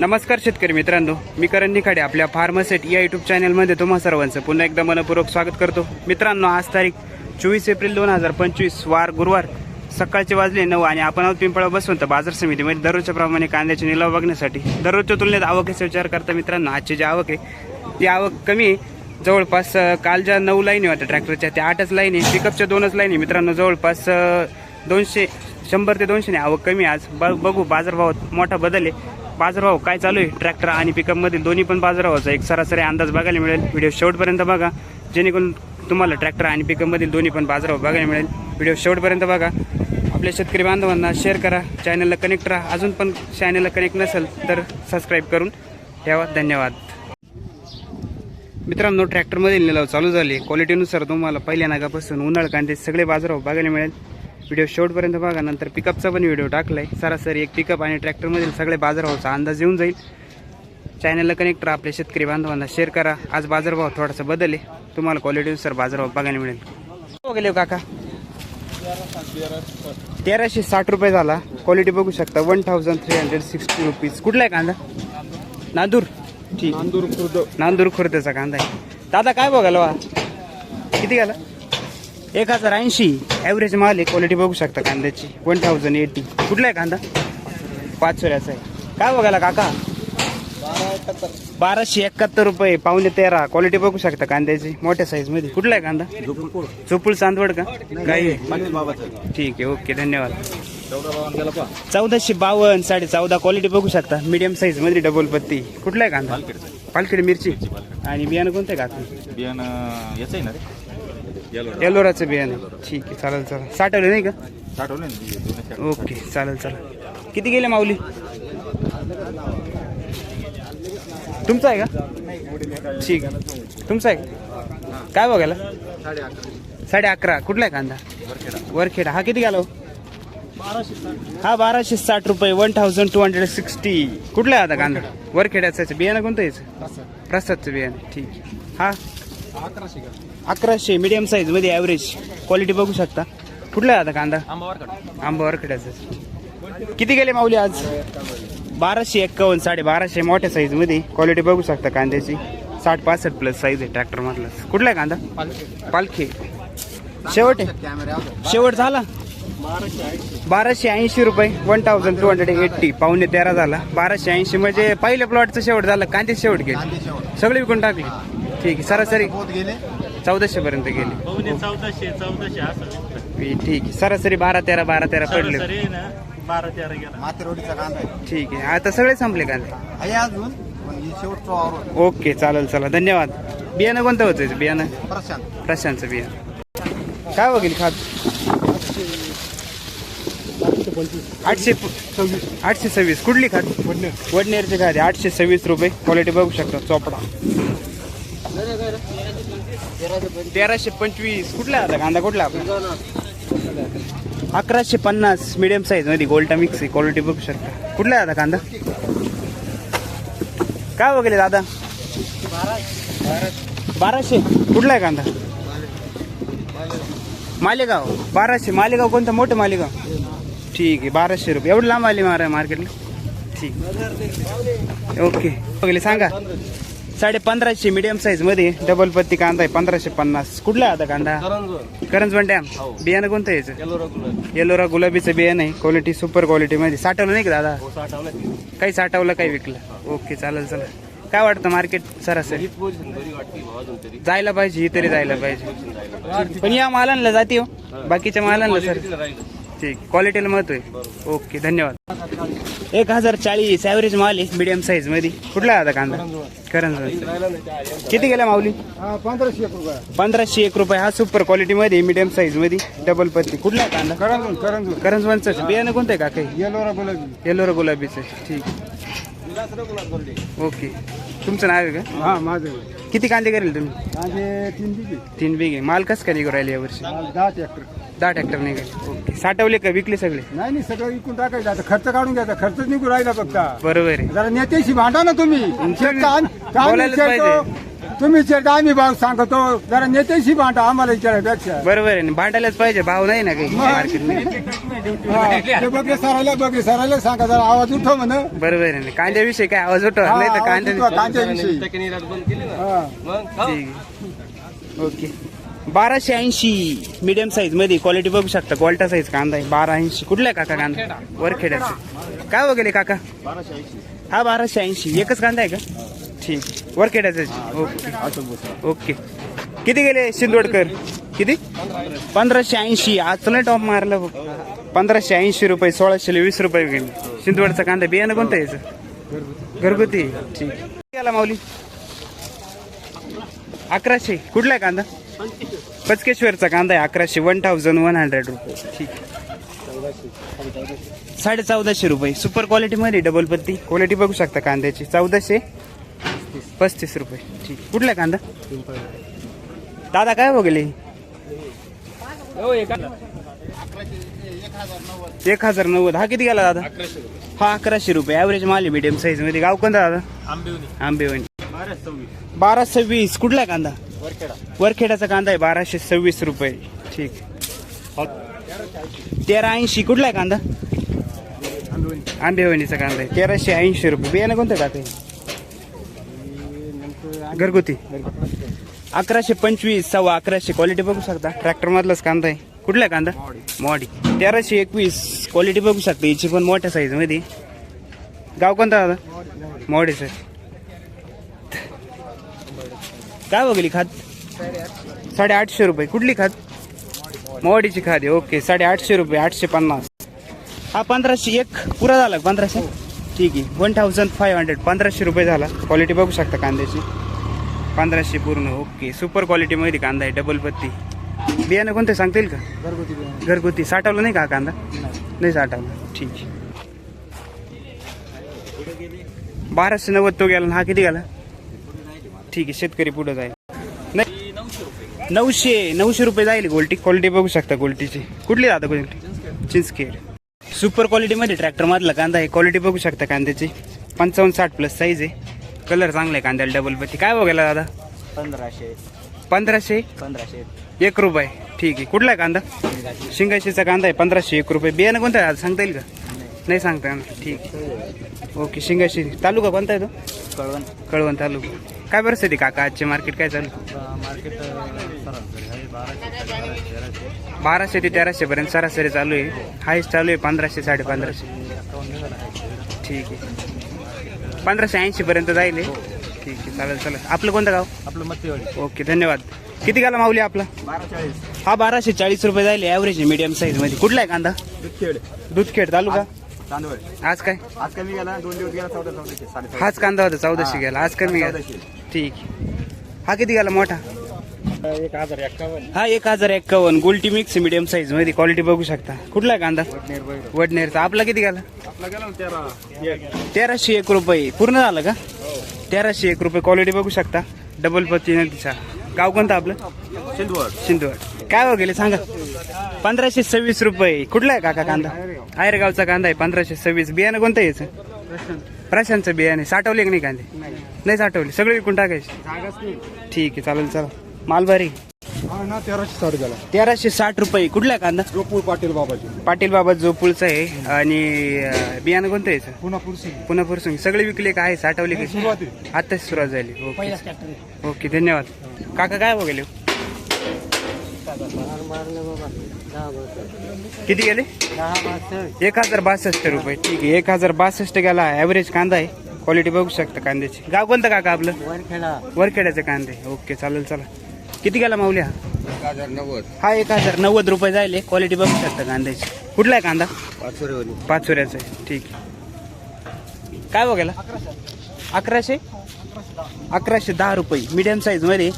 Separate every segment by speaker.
Speaker 1: नमस्कार शेतकरी मित्रांनो मी करण निखाडे आपल्या फार्मसेट या युट्यूब चॅनलमध्ये तुम्हा सर्वांचं पुन्हा एकदा मनपूर्वक स्वागत करतो. मित्रांनो आज तारीख चोवीस एप्रिल दोन हजार पंचवीस वार गुरुवार सकाळचे वाजले नऊ आणि आपण आहोत पिंपळा बसवंत बाजार समितीमध्ये दररोजच्या प्रमाणे कांद्याचे निलाव बघण्यासाठी. दररोजच्या तुलनेत आवकेचा विचार करता मित्रांनो आजची जी आवक आहे ती आवक कमी आहे. जवळपास काल ज्या नऊ लाईनी होत्या ट्रॅक्टरच्या त्या आठच लाईनी पिकअपच्या दोनच लाईनी मित्रांनो जवळपास दोनशे शंभर ते दोनशेने आवक कमी आज ब बघू बाजारभावात मोठा बदल आहे. बाजारभाव काय चालू आहे? ट्रॅक्टर आणि पिकअपमधील दोन्ही पण बाजारभावाचा एक सरासरी अंदाज बघायला मिळेल. व्हिडिओ शेवटपर्यंत बघा. जेणेकरून तुम्हाला ट्रॅक्टर आणि पिकअपमधील दोन्ही पण बाजारभाव बघायला मिळेल. व्हिडिओ शेवटपर्यंत बघा. आपल्या शेतकरी बांधवांना शेअर करा. चॅनलला कनेक्ट राहा. अजून पण चॅनलला कनेक्ट नसेल तर सबस्क्राईब करून ठेवा. धन्यवाद. मित्रांनो ट्रॅक्टरमधील निलाव चालू झाले. क्वालिटीनुसार तुम्हाला पहिल्या नागापासून उन्हाळ कांदे सगळे बाजारभाव बघायला मिळेल. व्हिडिओ शेवटपर्यंत बघा नंतर पिकअपचा पण व्हिडिओ टाकलाय. सरासरी एक पिकअप आणि ट्रॅक्टरमधील सगळे बाजारभावाचा अंदाज येऊन जाईल. चॅनलला कनेक्ट राहा आपल्या शेतकरी बांधवांना शेअर करा. आज बाजारभाव थोडासा बदल आहे. तुम्हाला क्वालिटीनुसार बाजारभाव बघायला मिळेल. हो गेले हो काका. तेराशे साठ रुपये झाला. क्वालिटी बघू शकता one thousand three hundred sixty rupees कुठला आहे कांदा? नांदूर. ठीक
Speaker 2: नांदूर खुर्द.
Speaker 1: नांदूर खुर्दचा कांदा आहे. दादा काय बघायला वा? किती गेला एक हजार ऐंशी ॲव्हरेज माल आहे. क्वालिटी बघू शकता कांद्याची. वन थाउजंड एटी कुठला आहे कांदा? पाच सोऱ्याचा आहे. काय बघायला काका? बाराशे एकाहत्तर रुपये. पावणे तेरा. क्वालिटी बघू शकता कांद्याची. मोठ्या साईजमध्ये. कुठला आहे कांदा? चोपूळ चांदवड का? काही ठीक आहे. ओके. धन्यवाद. चौदाशे बावन्न साडे चौदा. क्वालिटी बघू शकता. मीडियम साईजमध्ये डबल पत्ती. कुठला आहे कांदा? पालखेड मिरची. आणि बियाणं कोणतं आहे का
Speaker 2: बियाणं याच आहे ना रे
Speaker 1: एलोराचं बियाणं. ठीक आहे चालेल चालेल. साठवले नाही का. ओके चालेल चालेल. किती गेले माऊली? तुमचा आहे का? ठीक आहे. तुमचा आहे का? काय बघायला? साडे अकरा. कुठला आहे कांदा? वरखेडा. हा किती गेला हो? हा बाराशे साठ रुपये. One thousand two hundred sixty कुठला आहे आता कांदा? वरखेड्याचं. बियाणं कोणतं यायचं प्रसादचं बियाणं. ठीक आहे. हा? अकराशे मीडियम साईजमध्ये ॲव्हरेज क्वालिटी बघू शकता. कुठला आहे आता कांदा? आंबा वरखेड्याचं किती गेले माऊली आज? बाराशे एक्कावन्न साडे बाराशे मोठ्या साईजमध्ये. क्वालिटी बघू शकता कांद्याची. साठ पासष्ट प्लस साईज आहे ट्रॅक्टर मधला. कुठला आहे कांदा? पालखी. शेवट आहे. शेवट झाला? बाराशे ऐंशी रुपये. One thousand two hundred eighty पावणे तेरा झाला. बाराशे ऐंशी म्हणजे पहिल्या प्लॉटचं शेवट झालं. कांदे शेवट गेले. सगळे विकून टाकले. ठीक आहे. सरासरी चौदाशे पर्यंत गेले.
Speaker 3: चौदाशे चौदाशे असं
Speaker 1: ठीक आहे. सरासरी बारा तेरा बारा तेरा पडले.
Speaker 3: सरासरी ना बारा तेरा गेला.
Speaker 2: मातेरोडीचा कांदा आहे.
Speaker 1: ठीक आहे. आता सगळे संपले कांदे
Speaker 2: आहे अजून पण ही शेवटचं वावर
Speaker 1: ओके चालेल चला धन्यवाद. बियाणं कोणतं होतं बियाणं?
Speaker 2: प्रशांत.
Speaker 1: प्रशांतचं बियाणं. काय वगैरे खात? आठशे आठशे सव्वीस. कुठली खात? वडनेरचे खाते. आठशे सव्वीस रुपये. क्वालिटी बघू शकता. चोपडा. तेराशे पंचवीस. कुठला? आता कांदा कुठला आपला? अकराशे पन्नास मिडियम साईजमध्ये गोल्टा मिक्स आहे. क्वालिटी बघू शकता. कुठला आहे आता कांदा? काय वगैरे दादा? बाराशे. कुठला आहे कांदा? मालेगाव. बाराशे. मालेगाव कोणतं? मोठं मालेगाव? ठीक आहे. बाराशे रुपये. एवढं लांब आले मारा मार्केटला? ठीक. ओके. वगैरे सांगा. साडे पंधराशे मिडियम साईजमध्ये डबल पत्ती कांदा आहे पंधराशे पन्नास. कुठला आता कांदा? करंजवन डॅम बियाणं कोणतं आहे याचं? येलोरा गुलाबीचं बियाणं आहे. क्वालिटी सुपर क्वालिटी मध्ये. साठवलं नाही का दादा? काही साठवलं काही विकलं. ओके चालेल चालेल. काय वाटतं मार्केट सरासरी? जायला पाहिजे ही तरी जायला पाहिजे. पण या मालांना जाते हो. बाकीच्या मालांना सर. ठीक. क्वालिटीला महत्त्व आहे. ओके धन्यवाद. एक हजार चाळीस ॲव्हरेज माल आहे मिडियम साईजमध्ये. कुठला आहे आता कांदा? करंज किती गेला माऊली?
Speaker 2: पंधराशे एक रुपये.
Speaker 1: पंधराशे एक रुपये. हा सुपर क्वालिटी मध्ये मिडियम साईजमध्ये. डबल पत्ती. कुठला आहे कांदा?
Speaker 2: करंजून करंजून
Speaker 1: करंजवनचं बियाणं कोणतं आहे का काही?
Speaker 2: येलोरा गुलाबी.
Speaker 1: येलोरा गुलाबीचं. ठीक. ओके तुमचं नाव आहे का?
Speaker 2: हा माझं
Speaker 1: किती कांदे करेल तुम्ही?
Speaker 2: तीन बिघे.
Speaker 1: तीन बिघे. माल कसं काय निघू राहिले यावर्षी
Speaker 2: दहा ट्रॅक्टर
Speaker 1: दहा ट्रॅक्टर निघाले ओके. साठवले का? विकले सगळे?
Speaker 2: नाही नाही सगळं विकून टाकायचं. आता खर्च काढून घ्यायचा खर्च निघून राहिला फक्त.
Speaker 1: बरोबर आहे.
Speaker 2: जरा नेत्याशी भांडा ना तुम्ही. शेत का आम्ही- का आम्ही
Speaker 1: बोलायलाच
Speaker 2: विचारतो, तुम्ही विचारता आम्ही भाव सांगतो. जरा नेत्याशी भांडा आम्हाला विचारायपेक्षा.
Speaker 1: बरोबर आहे. ना भांडायलाच पाहिजे. भाव नाही ना काही.
Speaker 2: मग.
Speaker 1: मार्केटमध्ये
Speaker 2: हा, ते बघले सरायला बघले सरायला सांगा. जरा आवाज उठव म्हण.
Speaker 1: बरोबर आहे ना. कांद्याविषयी काय आवाज उठवा. नाही तर कांद्या
Speaker 2: कांद्याविषयी. हा.
Speaker 1: ठीक आहे. ओके. बाराशे ऐंशी मिडियम साईजमध्ये क्वालिटी बघू शकता. क्वालिटा साईज कांदा आहे. बारा ऐंशी. कुठला आहे काका कांदा? वरखेड्याचा. काय वगैरे काका? हा बाराशे ऐंशी. एकच कांदा आहे का? ठीक. वरखेड्याचा ओके. ओके. किती गेले शिंदोडकर? किती? पंधराशे ऐंशी. आज नाही टॉप मारलं बघ. पंधराशे ऐंशी रुपये सोळाशे वीस रुपये गेले. शिंदवडचा कांदा बियाणं कोणतं आहे याचं? घरगुती. ठीक. माऊली? अकराशे. कुठला आहे कांदा? पचकेश्वरचा कांदा आहे अकराशे वन थाउजंड वन हंड्रेड रुपये. ठीक. साडे चौदाशे रुपये सुपर क्वालिटीमध्ये डबल पत्ती. क्वालिटी बघू शकता कांद्याची. चौदाशे पस्तीस रुपये. ठीक. कुठला कांदा? दादा काय बघले एक हजार नव्वद. हा किती गेला दादा? हा अकराशे रुपये. ॲव्हरेज माल आहे मीडियम साईजमध्ये. गाव कोणता दादा?
Speaker 3: आंबेवणी
Speaker 1: आंबेवणी
Speaker 3: बारा सव्वीस.
Speaker 1: कुठला कांदा? वरखेडाचा कांदा आहे बाराशे सव्वीस रुपये. ठीक. तेरा ऐंशी कुठला आहे कांदा? आंबेवणीचा कांदा आहे तेराशे ऐंशी रुपये. बियाणं कोणतं टाकते? घरगुती. अकराशे पंचवीस सव्वा अकराशे. क्वालिटी बघू शकता. ट्रॅक्टर मधलाच कांदा आहे. कुठला आहे कांदा? मॉडी. तेराशे एकवीस. क्वालिटी बघू शकता. याची पण मोठ्या साईजमध्ये. गाव कोणता दादा? मॉडी सर काय बघली खात? साडे आठशे रुपये. कुठली खात? मोवाडीची खात आहे. ओके साडे आठशे रुपये आठशे पन्नास. हा पंधराशे एक. पुरा झाला पंधराशे? ठीक आहे. वन थाउजंड फाईव्ह हंड्रेड पंधराशे रुपये झाला. क्वालिटी बघू शकता कांद्याची. पंधराशे पूर्ण. ओके सुपर क्वालिटीमध्ये कांदा आहे. डबल पत्ती. बियाणं कोणतं सांगता येईल का? घरगुती साठवलं नाही का हा कांदा? नाही. साठवलं. ठीक आहे. बाराशे नव्वद तो गेला हा किती गेला? ठीक आहे शेतकरी पुढे जाईल. नाही नऊशे नऊशे रुपये जाईल गोल्टी. क्वालिटी बघू शकता गोल्टीची. कुठली दादा क्वालिटी चिंचकेर सुपर क्वालिटीमध्ये ट्रॅक्टर मधला कांदा आहे. क्वालिटी बघू शकता कांद्याची. पंचावन्न साठ प्लस साईज आहे. कलर चांगला आहे कांद्याला डबल पत्ती. काय बघायला दादा?
Speaker 3: पंधराशे.
Speaker 1: पंधराशे?
Speaker 3: पंधराशे.
Speaker 1: एक रुपये. ठीक आहे. कुठला आहे कांदा? शिंगाशीचा कांदा आहे. पंधराशे एक रुपये. बियाणं कोणतं आहे? सांगता येईल का? नाही. सांगता ठीक आहे. ओके शिंगाशी तालुका कोणता आहे तो?
Speaker 3: कळवण.
Speaker 1: कळवण तालुका. काय परिस्थिती काका? आजचे मार्केट काय चालू?
Speaker 3: मार्केट बाराशे
Speaker 1: ते तेराशे पर्यंत सरासरी चालू आहे. हायस्ट चालू आहे पंधराशे साडे पंधराशे ठीक आहे. पंधराशे ऐंशी पर्यंत जाईल हे. ठीक आहे चालेल चालेल. आपलं कोणतं गाव?
Speaker 3: आपलं मत्तेवाडी.
Speaker 1: ओके धन्यवाद. किती गाला माऊली आपला?
Speaker 3: बारा
Speaker 1: हा बाराशे चाळीस रुपये जाईल ॲव्हरेज मीडियम साईजमध्ये. कुठला आहे कांदा?
Speaker 3: दुधखेड.
Speaker 1: दूधखेड तालुका
Speaker 3: तांदूळ.
Speaker 1: आज काय?
Speaker 3: आज कमी गेला दोन दिवस गेला चौदा
Speaker 1: हाच कांदा होता चौदाशे गेला. आज कमी गेला. ठीक. हा किती गेला मोठा?
Speaker 3: एक हजार एक्कावन्न.
Speaker 1: हा एक हजार एक्कावन्न. गोल्टी मिक्स मीडियम साईजमध्ये क्वालिटी बघू शकता. कुठला आहे कांदा? वडनेरचा. आपला किती गेला?
Speaker 3: गेला
Speaker 1: तेराशे एक रुपये. पूर्ण झालं का? तेराशे एक रुपये क्वालिटी बघू शकता. डबल पत्ती नदीचा गाव कोणतं आपलं?
Speaker 3: सिंधवड.
Speaker 1: सिंधुवड. काय वगैरे सांगा? पंधराशे सव्वीस रुपये. कुठला आहे काका कांदा? आयरगावचा कांदा आहे पंधराशे सव्वीस. बियाणं कोणतं आहे याचं? प्रशांतचं बियाणे. साठवले की नाही कांदे? नाही. साठवले. सगळे विकून टाकायचे. ठीक आहे चालेल चला. मालबारी
Speaker 2: हा ना तेराशे साठ गेला
Speaker 1: तेराशे साठ रुपये. कुठला कांदा?
Speaker 2: गोकुळ पाटील बाबाजी.
Speaker 1: पाटील बाबा जोपुलचं आहे आणि बियाणं कोणतं आहे याचं?
Speaker 2: पुन्हा पुरसी
Speaker 1: पुन्हा सगळे विकले का आहे? साठवले का
Speaker 2: सुरुवाती
Speaker 1: आताच सुरुवात झाली. ओके. ओके धन्यवाद. काका काय किती गेले? एक हजार बासष्ट रुपये. ठीक आहे एक हजार बासष्ट गेला. ॲव्हरेज कांदा आहे. क्वालिटी बघू शकता कांद्याची. गाव कोणतं काका आपलं? वरखेड्याचे कांदे. ओके चालेल चला. किती गेला माऊली हा? हा एक हजार नव्वद रुपये जायले. क्वालिटी बघू शकता कांद्याची. कुठला आहे कांदा? पाचोऱ्याचा आहे. ठीक आहे. काय बघायला? अकराशे? अकराशे दहा रुपये. मीडियम साईजमध्ये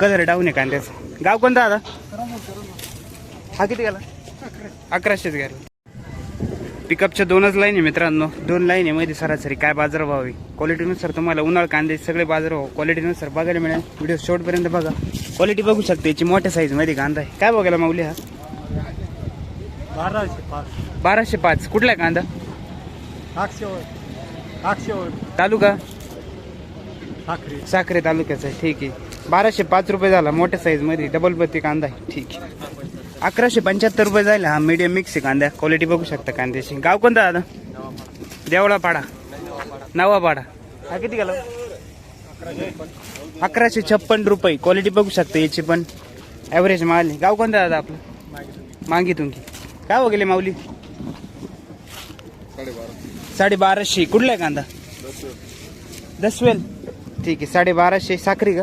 Speaker 1: कलर डाऊन आहे कांद्याचा. गाव कोणता दादा? हा किती गेला? अकराशेच गेला. पिकअपच्या दोनच लाईन आहे मित्रांनो. दोन लाईन आहे मध्ये सरासरी. काय बाजारभाव आहे? क्वालिटीनुसार तुम्हाला उन्हाळ कांदे सगळे बाजारभाव क्वालिटीनुसार बघायला मिळेल. व्हिडिओ शेवटपर्यंत बघा. क्वालिटी बघू शकते. याची मोठ्या साईजमध्ये कांदा आहे. काय बघायला माऊली हा?
Speaker 3: बाराशे पाच.
Speaker 1: बाराशे पाच. कुठला कांदा? तालुका?
Speaker 3: साखरी.
Speaker 1: साखरे तालुक्याचा आहे. ठीक आहे. बाराशे पाच रुपये झाला मोठ्या साईजमध्ये. डबल पत्ती कांदा आहे. ठीक आहे. अकराशे पंच्याहत्तर रुपये जाईल हा मीडियम मिक्स आहे कांद्या क्वालिटी बघू शकता कांद्याची. गाव कोणता दादा? देवळा पाडा नवा पाडा हा किती गेला? अकराशे छप्पन रुपये. क्वालिटी बघू शकता याची पण. ॲव्हरेज माल आहे. गाव कोणता दादा आपलं? मागी तुमकी काय हो गेले माऊली? साडे बाराशे कुठला आहे कांदा? दसवेल. ठीक आहे. साडे बाराशे साखरी का?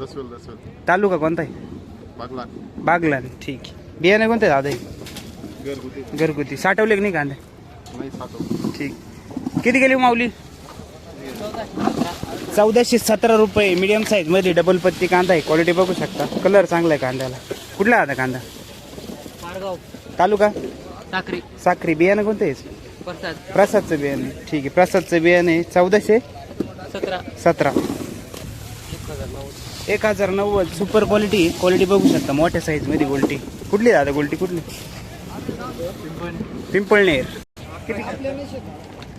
Speaker 4: दसवेल दसवेल.
Speaker 1: तालुका कोणता आहे?
Speaker 4: बागला
Speaker 1: बागलान ठीक आहे. बियाणे कोणते दादा? हे?
Speaker 4: घरगुती.
Speaker 1: घरगुती. साठवले की नाही कांदे?
Speaker 4: नाही साठव
Speaker 1: ठीक. किती गेली माऊली? चौदाशे सतरा रुपये. मीडियम साईजमध्ये डबल पत्ती कांदा आहे. क्वालिटी बघू शकता. कलर चांगला आहे कांद्याला. कुठला आता कांदा?
Speaker 5: मारगाव
Speaker 1: तालुका?
Speaker 5: साखरी
Speaker 1: साखरी बियाणं कोणतं आहे
Speaker 5: प्रसाद.
Speaker 1: प्रसादचं बियाणं. आहे. ठीक आहे. प्रसादचं बियाणं आहे. चौदाशे
Speaker 5: सतरा.
Speaker 1: सतरा. एक हजार नव्वद. सुपर क्वालिटी क्वालिटी बघू शकता मोठ्या साईजमध्ये गोल्टी. कुठली दादा गोल्टी कुठली? पिंपळनेर. किती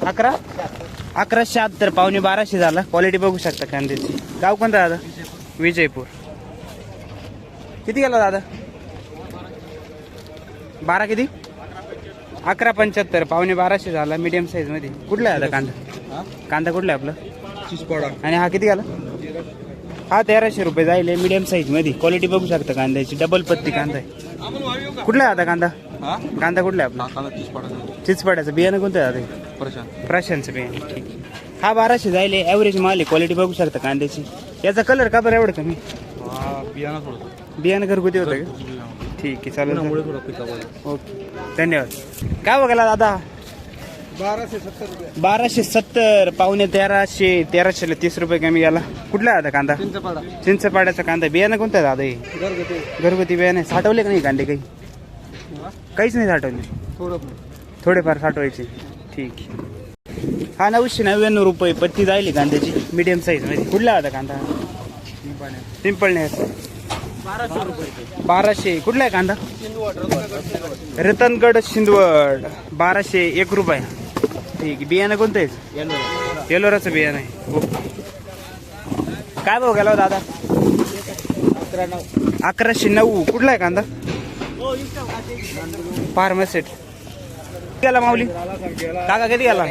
Speaker 1: अकरा? अकरा शहात्तर पावणे बाराशे झाला. क्वालिटी बघू शकता कांद्याची. गाव कोणता दादा? विजयपूर. किती गेला दादा? बारा किती? अकरा पंच्याहत्तर पावणे बाराशे झाला मीडियम साईजमध्ये. कुठला आहे दादा कांदा? कांदा कुठला आपला? आणि हा किती गेला? हा तेराशे रुपये जाईल मीडियम साईजमध्ये. क्वालिटी बघू शकता कांद्याची. डबल पत्ती कांदा आहे. कुठला आहे आता कांदा? कांदा कुठला आहे आपला? चिचपाड्याचं बियाणं कोणतं आहे आता? प्रशांतचं बियाणं. ठीक. आहे. हा बाराशे जाईल ॲव्हरेज माल आहे. क्वालिटी बघू शकता कांद्याची. याचा कलर का बरं एवढं कमी? बियाणं घरगुती होतं का? ठीक आहे चालेल. ओके. धन्यवाद. काय बघायला दादा
Speaker 2: बाराशे सत्तर रुपये.
Speaker 1: बाराशे सत्तर पावणे तेराशे तेराशेला तीस रुपये कमी गेला कुठला आहे आता कांदा?
Speaker 2: चिंचपाडा.
Speaker 1: चिंचपाड्याचा कांदा. बियाणं कोणतं आहे दादा हे?
Speaker 2: घरगुती.
Speaker 1: घरगुती बियाणे साठवले का नाही कांदे काही? काहीच नाही साठवले.
Speaker 2: थोडं
Speaker 1: थोडेफार साठवायचे. ठीक. हा नऊशे नव्याण्णव रुपये पत्ती जायली कांद्याची. मीडियम साईजमध्ये. कुठला आहे आता कांदा? पिंपळनेर बाराशे कुठला आहे कांदा? रतनगड शिंदवड. बाराशे एक रुपये. ठीक आहे. बियाणं कोणतं आहे? येलोराचं बियाणं आहे. ओके काय भाऊ गेला हो दादा? अकराशे नऊ. कुठला आहे कांदा? फार्मसेट. गेला माऊली? काका किती गेला?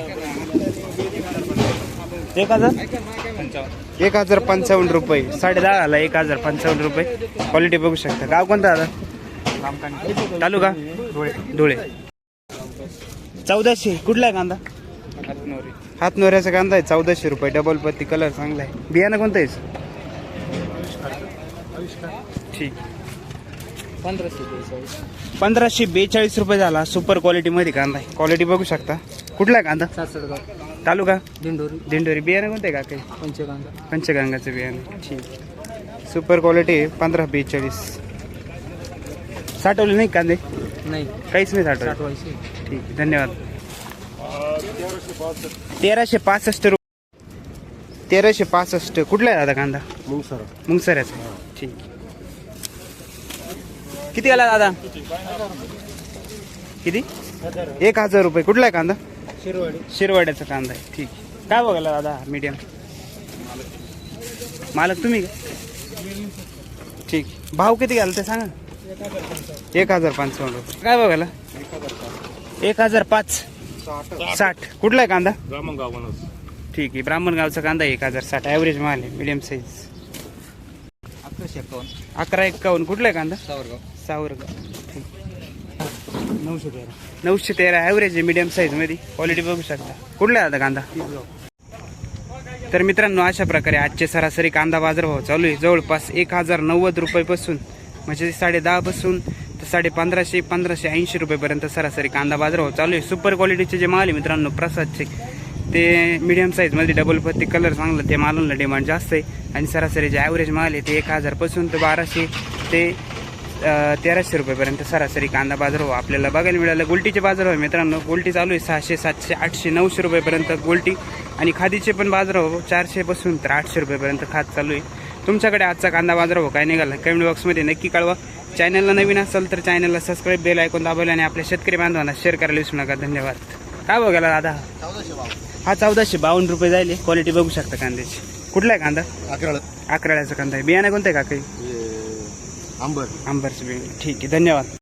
Speaker 1: एक हजार? एक हजार पंचावन्न रुपये. साडे दहा आला एक हजार पंचावन्न रुपये. क्वालिटी बघू शकता. गाव कोणता दादा? तालुका? धुळे. चौदाशे. कुठला आहे कांदा? हातनोऱ्याचा कांदा आहे चौदाशे रुपये डबल पत्ती कलर चांगला आहे. बियाणं कोणतं आहे? ठीक. पंधराशे बेचाळीस रुपये झाला सुपर क्वालिटी मध्ये कांदा आहे. क्वालिटी बघू शकता. कुठला आहे कांदा?
Speaker 5: सासरगाव.
Speaker 1: तालुका?
Speaker 5: दिंडोरी.
Speaker 1: दिंडोरी. बियाणं कोणतं आहे का काही
Speaker 5: पंचगंगा.
Speaker 1: पंचगंगाचं बियाणं. ठीक. सुपर क्वालिटी आहे पंधरा बेचाळीस. साठवले नाही कांदे?
Speaker 5: नाही.
Speaker 1: काहीच नाही साठवले.
Speaker 5: साठवायची.
Speaker 1: ठीक आहे धन्यवाद. तेराशे पासष्ट रुपये तेराशे पासष्ट. कुठला आहे दादा कांदा? मुंगसऱ्याचा ठीक. किती आला दादा? किती? एक हजार रुपये. कुठला आहे कांदा?
Speaker 2: शिरवाडी.
Speaker 1: शिरवाड्याचा कांदा आहे. ठीक. काय बघायला दादा मीडियम मालक तुम्ही? का ठीक. भाव किती घाल ते सांगा? एक हजार पंचावन्न रुपये काय बघायला? एक हजार पाच. साठ. कुठला आहे कांदा?
Speaker 3: ब्राह्मणगाव म्हणून
Speaker 1: ठीक आहे ब्राह्मण गावचा कांदा एक हजार साठ. ॲव्हरेज माल आहे मिडियम साईज
Speaker 5: अकराशे एक्कावन्न
Speaker 1: अकरा एक्कावन्न कुठला आहे कांदा?
Speaker 5: सावरगाव.
Speaker 1: सावरगाव. ठीक. नऊशे तेरा. नऊशे तेरा. ॲव्हरेज आहे मिडियम साईजमध्ये क्वालिटी बघू शकता. कुठला आहे आता कांदा? तर मित्रांनो अशा प्रकारे आजचे सरासरी कांदा बाजारभाव चालू आहे. जवळपास एक हजार नव्वद रुपयेपासून म्हणजे साडे दहापासून तर साडे पंधराशे पंधराशे ऐंशी रुपयेपर्यंत सरासरी कांदा बाजार हो चालू आहे. सुपर क्वालिटीचे जे माल आहे मित्रांनो प्रसादचे ते मिडियम साईजमध्ये डबल पत्ती कलर चांगला ते मालांना डिमांड जास्त आहे. आणि सरासरी जे ॲव्हरेज माल आहे ते एक हजारपासून तर बाराशे ते तेराशे रुपयेपर्यंत सरासरी कांदा बाजार हो आपल्याला बघायला मिळालं. गोल्टीचे हो मित्रांनो गोल्टी चालू आहे सहाशे सातशे आठशे नऊशे रुपयेपर्यंत गोल्टी. आणि खादीचे पण बाजार हो चारशेपासून तर आठशे रुपयेपर्यंत खाद चालू आहे. तुमच्याकडे आजचा कांदा बाजारभाव काय निघाला? कमेंट बॉक्समध्ये नक्की कळवा. चॅनलला नवीन असेल तर चॅनलला सबस्क्राईब बेल ऐकून दाबवलं आणि आपल्या शेतकरी बांधवांना शेअर करायला विसरू नका. धन्यवाद. काय बघायला दादा? हा चौदाशे बावन्न रुपये जाईल क्वालिटी बघू शकता कांद्याची. कुठला आहे कांदा?
Speaker 4: अकराळ.
Speaker 1: अकराळ्याचा कांदा आहे. बियाणं कोणतं आहे का काही
Speaker 4: आंबर.
Speaker 1: आंबरचं बियाणं. ठीक आहे. धन्यवाद.